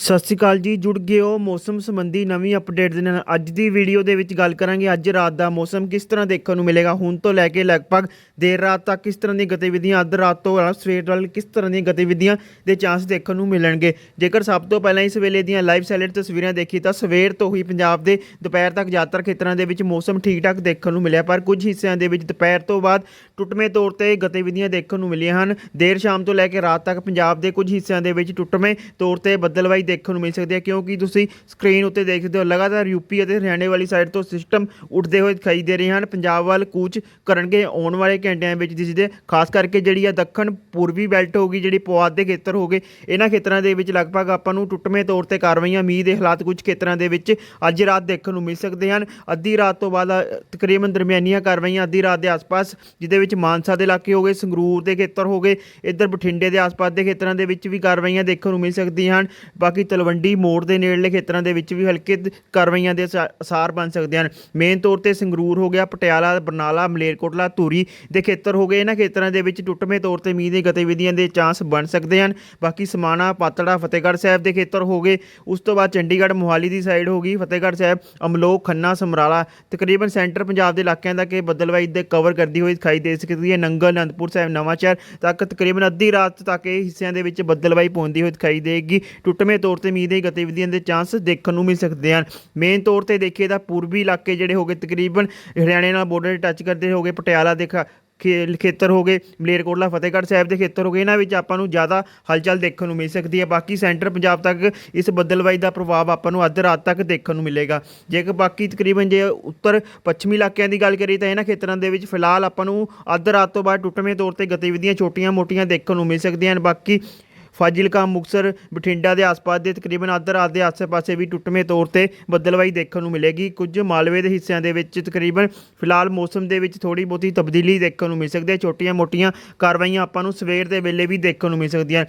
ਸਤਿ ਸ਼੍ਰੀ ਅਕਾਲ ਜੀ, ਜੁੜ ਗਏ ਹੋ ਮੌਸਮ ਸੰਬੰਧੀ ਨਵੀਂ ਅਪਡੇਟ ਦੇ ਨਾਲ। ਅੱਜ ਦੀ ਵੀਡੀਓ ਦੇ ਵਿੱਚ ਗੱਲ ਕਰਾਂਗੇ, ਅੱਜ ਰਾਤ ਦਾ ਮੌਸਮ ਕਿਸ ਤਰ੍ਹਾਂ ਦੇਖਣ ਨੂੰ ਮਿਲੇਗਾ? ਹੁਣ ਤੋਂ ਲੈ ਕੇ ਲਗਭਗ ਦੇਰ ਰਾਤ ਤੱਕ ਕਿਸ ਤਰ੍ਹਾਂ ਦੀਆਂ ਗਤੀਵਿਧੀਆਂ, ਅੱਧ ਰਾਤ ਤੋਂ ਸਵੇਰ ਵੱਲ ਕਿਸ ਤਰ੍ਹਾਂ ਦੀਆਂ ਗਤੀਵਿਧੀਆਂ ਦੇ ਚਾਂਸ ਦੇਖਣ ਨੂੰ ਮਿਲਣਗੇ? ਜੇਕਰ ਸਭ ਤੋਂ ਪਹਿਲਾਂ ਇਸ ਵੇਲੇ ਦੀਆਂ ਲਾਈਵ ਸੈਲੈਂਟ ਤਸਵੀਰਾਂ ਦੇਖੀ ਤਾਂ ਸਵੇਰ ਤੋਂ ਹੀ ਪੰਜਾਬ ਦੇ ਦੁਪਹਿਰ ਤੱਕ ਜ਼ਿਆਦਾਤਰ ਖੇਤਰਾਂ ਦੇ ਵਿੱਚ ਮੌਸਮ ਠੀਕ ਠਾਕ ਦੇਖਣ ਨੂੰ ਮਿਲਿਆ, ਪਰ ਕੁਝ ਹਿੱਸਿਆਂ ਦੇ ਵਿੱਚ ਦੁਪਹਿਰ ਤੋਂ ਬਾਅਦ ਟੁੱਟਵੇਂ ਤੌਰ ਤੇ ਗਤੀਵਿਧੀਆਂ ਦੇਖਣ ਨੂੰ ਮਿਲੀਆਂ ਹਨ। ਦੇਰ ਸ਼ਾਮ ਤੋਂ ਲੈ ਕੇ ਰਾਤ ਤੱਕ ਪੰਜਾਬ ਦੇ ਕੁਝ ਹਿੱਸਿਆਂ ਦੇ ਵਿੱਚ ਟੁੱਟਵੇਂ ਤੌਰ ਤੇ ਬੱਦਲਵਾਈ ਦੇਖਣ ਨੂੰ ਮਿਲ ਸਕਦੀ ਹੈ ਕਿਉਂਕਿ ਤੁਸੀਂ ਸਕਰੀਨ ਉੱਤੇ ਦੇਖ ਸਕਦੇ ਹੋ, ਲਗਾਤਾਰ ਯੂਪੀ ਅਤੇ ਹਰਿਆਣੇ ਵਾਲੀ ਸਾਈਡ ਤੋਂ ਸਿਸਟਮ ਉੱਠਦੇ ਹੋਏ ਦਿਖਾਈ ਦੇ ਰਹੇ ਹਨ। ਪੰਜਾਬ ਵੱਲ ਕੂਚ ਕਰਨਗੇ ਆਉਣ ਵਾਲੇ ਘੰਟਿਆਂ ਵਿੱਚ, ਜਿਸ ਦੇ ਖਾਸ ਕਰਕੇ ਜਿਹੜੀ ਆ ਦੱਖਣ ਪੂਰਬੀ ਬੈਲਟ ਹੋਗੀ ਜਿਹੜੀ ਪੁਆਧ ਦੇ ਖੇਤਰ ਹੋਗੇ ਇਹਨਾਂ ਖੇਤਰਾਂ ਦੇ ਵਿੱਚ ਲਗਭਗ ਆਪਾਂ ਨੂੰ ਟੁੱਟਵੇਂ ਤੌਰ ਤੇ ਕਾਰਵਾਈਆਂ, ਮੀਂਹ ਦੇ ਹਾਲਾਤ ਕੁਝ ਖੇਤਰਾਂ ਦੇ ਵਿੱਚ ਅੱਜ ਰਾਤ ਦੇਖਣ ਨੂੰ ਮਿਲ ਸਕਦੇ ਹਨ। ਅੱਧੀ ਰਾਤ ਤੋਂ ਬਾਅਦ ਤਕਰੀਬਨ ਦਰਮਿਆਨੀਆਂ ਕਾਰਵਾਈਆਂ ਅੱਧੀ ਰਾਤ ਦੇ ਆਸ-ਪਾਸ, ਜਿਹਦੇ ਵਿੱਚ ਮਾਨਸਾ ਦੇ ਇਲਾਕੇ ਹੋਗੇ ਸੰਗਰੂਰ ਦੇ ਖੇਤਰ ਹੋਗੇ ਇੱਧਰ ਬਠਿੰਡੇ ਦੇ ਆਸ-ਪਾਸ ਦੇ ਖੇਤਰਾਂ ਦੇ ਵਿੱਚ ਵੀ ਕਾਰਵਾਈਆਂ ਦੇਖਣ ਨੂੰ ਮਿਲ ਸਕਦੀਆਂ ਹਨ। ਬਾਕੀ ਤਲਵੰਡੀ ਮੋੜ ਦੇ ਨੇੜਲੇ ਖੇਤਰਾਂ ਦੇ ਵਿੱਚ ਵੀ ਹਲਕੇ ਕਾਰਵਾਈਆਂ ਦੇ ਅਸਾਰ ਬਣ ਸਕਦੇ ਹਨ। ਮੇਨ ਤੌਰ ਤੇ ਸੰਗਰੂਰ ਹੋ ਗਿਆ, ਪਟਿਆਲਾ, ਬਰਨਾਲਾ, ਮਲੇਰਕੋਟਲਾ, ਧੂਰੀ ਦੇ ਖੇਤਰ ਹੋ ਗਏ। ਇਹਨਾਂ ਖੇਤਰਾਂ ਦੇ ਵਿੱਚ ਟੁੱਟਵੇਂ ਤੌਰ ਤੇ ਮੀਂਹ ਦੀ ਗਤੀਵਿਧੀਆਂ ਦੇ ਚਾਂਸ ਬਣ ਸਕਦੇ ਹਨ। ਬਾਕੀ ਸਮਾਣਾ, ਪਾਤੜਾ, ਫਤਿਹਗੜ੍ਹ ਸਾਹਿਬ ਦੇ ਖੇਤਰ ਹੋ ਗਏ। ਉਸ ਤੋਂ ਬਾਅਦ ਚੰਡੀਗੜ੍ਹ, ਮੋਹਾਲੀ ਦੀ ਸਾਈਡ ਹੋ ਗਈ। ਫਤਿਹਗੜ੍ਹ ਸਾਹਿਬ, ਅਮਲੋਹ, ਖੰਨਾ, ਸਮਰਾਲਾ ਤਕਰੀਬਨ ਸੈਂਟਰ ਪੰਜਾਬ ਦੇ ਇਲਾਕਿਆਂ ਦਾ ਕਿ ਬਦਲਵਾਈ ਦੇ ਕਵਰ ਕਰਦੀ ਹੋਈ ਦਿਖਾਈ ਦੇ ਸਕਦੀ ਹੈ। ਨੰਗਲ, ਅਨੰਦਪੁਰ ਸਾਹਿਬ, ਨਵਾਂਸ਼ਹਿਰ ਤੱਕ ਤਕਰੀਬਨ ਅੱਧੀ ਰਾਤ ਤੱਕ ਇਹ ਹਿੱਸਿਆਂ ਦੇ ਵਿੱਚ ਬਦਲਵਾਈ ਪਹੁੰਚਦੀ ਹੋਈ ਦਿਖਾਈ ਦੇਗੀ। ਟੁੱਟਵੇਂ ਤੌਰ ਤੇ ਮੀਂਹ ਦੀ ਗਤੀਵਿਧੀਆਂ ਦੇ ਚਾਂਸ ਦੇਖਣ ਨੂੰ ਮਿਲ ਸਕਦੇ ਹਨ। ਮੇਨ ਤੌਰ ਤੇ ਦੇਖੀਏ ਤਾਂ ਪੂਰਬੀ ਇਲਾਕੇ ਜਿਹੜੇ ਹੋਗੇ ਤਕਰੀਬਨ ਹਰਿਆਣੇ ਨਾਲ ਬਾਰਡਰ ਟੱਚ ਕਰਦੇ ਹੋਗੇ ਪਟਿਆਲਾ ਦੇ ਖਾ- ਖੇ- ਖੇਤਰ ਹੋ ਗਏ, ਮਲੇਰਕੋਟਲਾ, ਫਤਿਹਗੜ੍ਹ ਸਾਹਿਬ ਦੇ ਖੇਤਰ ਹੋ ਗਏ। ਇਹਨਾਂ ਵਿੱਚ ਆਪਾਂ ਨੂੰ ਜ਼ਿਆਦਾ ਹਲਚਲ ਦੇਖਣ ਨੂੰ ਮਿਲ ਸਕਦੀ ਹੈ। ਬਾਕੀ ਸੈਂਟਰ ਪੰਜਾਬ ਤੱਕ ਇਸ ਬੱਦਲਵਾਈ ਦਾ ਪ੍ਰਭਾਵ ਆਪਾਂ ਨੂੰ ਅੱਧ ਰਾਤ ਤੱਕ ਦੇਖਣ ਨੂੰ ਮਿਲੇਗਾ। ਜੇਕਰ ਬਾਕੀ ਤਕਰੀਬਨ ਜੇ ਉੱਤਰ ਪੱਛਮੀ ਇਲਾਕਿਆਂ ਦੀ ਗੱਲ ਕਰੀਏ ਤਾਂ ਇਹਨਾਂ ਖੇਤਰਾਂ ਦੇ ਵਿੱਚ ਫਿਲਹਾਲ ਆਪਾਂ ਨੂੰ ਅੱਧ ਰਾਤ ਤੋਂ ਬਾਅਦ ਟੁੱਟਵੇਂ ਤੌਰ ਤੇ ਗਤੀਵਿਧੀਆਂ ਛੋਟੀਆਂ-ਮੋਟੀਆਂ ਦੇਖਣ ਨੂੰ ਮਿਲ ਸਕਦੀਆਂ ਹਨ। ਬਾਕੀ ਫਾਜ਼ਿਲਕਾ ਮੁਕਸਰ ਬਠਿੰਡਾ ਦੇ ਆਸ-ਪਾਸ ਦੇ ਤਕਰੀਬਨ ਅੱਧ ਰਾਤ ਦੇ ਆਸੇ-ਪਾਸੇ ਵੀ ਟੁੱਟਵੇਂ ਤੌਰ ਤੇ ਬੱਦਲਵਾਈ ਦੇਖਣ ਨੂੰ ਮਿਲੇਗੀ। ਕੁਝ ਮਾਲਵੇ ਦੇ ਹਿੱਸਿਆਂ ਦੇ ਵਿੱਚ ਤਕਰੀਬਨ ਫਿਲਹਾਲ ਮੌਸਮ ਦੇ ਵਿੱਚ ਥੋੜੀ ਬਹੁਤੀ ਤਬਦੀਲੀ ਦੇਖਣ ਨੂੰ ਮਿਲ ਸਕਦੀ ਹੈ। ਛੋਟੀਆਂ-ਮੋਟੀਆਂ ਕਾਰਵਾਈਆਂ ਆਪਾਂ ਨੂੰ ਸਵੇਰ ਦੇ ਵੇਲੇ ਵੀ ਦੇਖਣ ਨੂੰ ਮਿਲ ਸਕਦੀਆਂ।